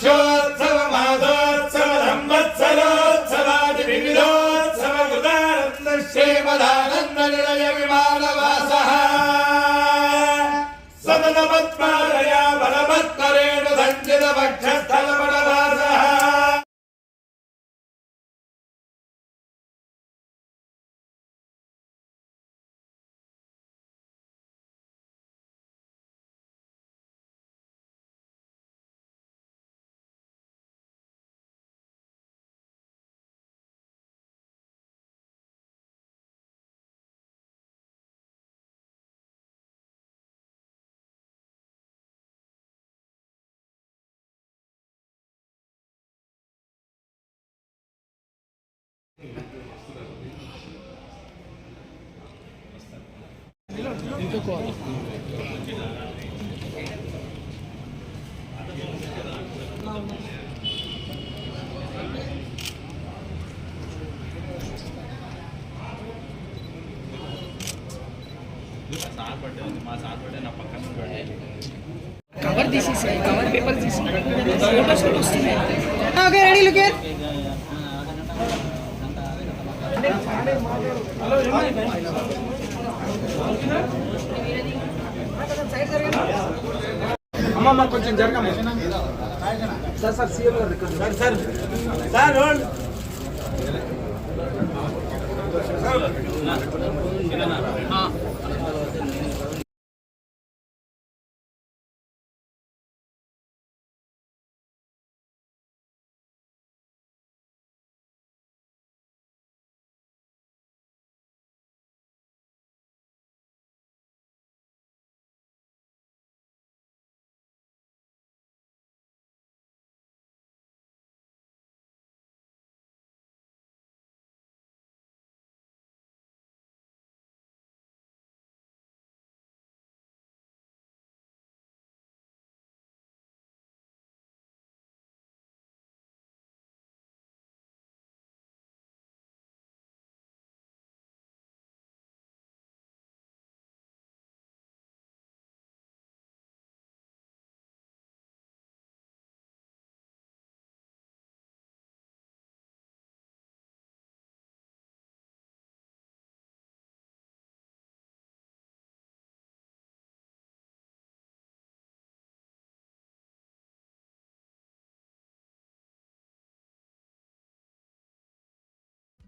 साक्षोत्सव माधोत्सव संवत्सरोत्सवादि विविधोत्सव कृतानन्द श्रीमदानन्द निलय विमानवासः सदनमत् इनको call cover this is cover paper this photos photos थी okay ready look here hello అమ్మమ్మ కొంచెం జరగమ్మ. సార్ సార్ సీఎం గారు రికార్డు సార్ సార్. సార్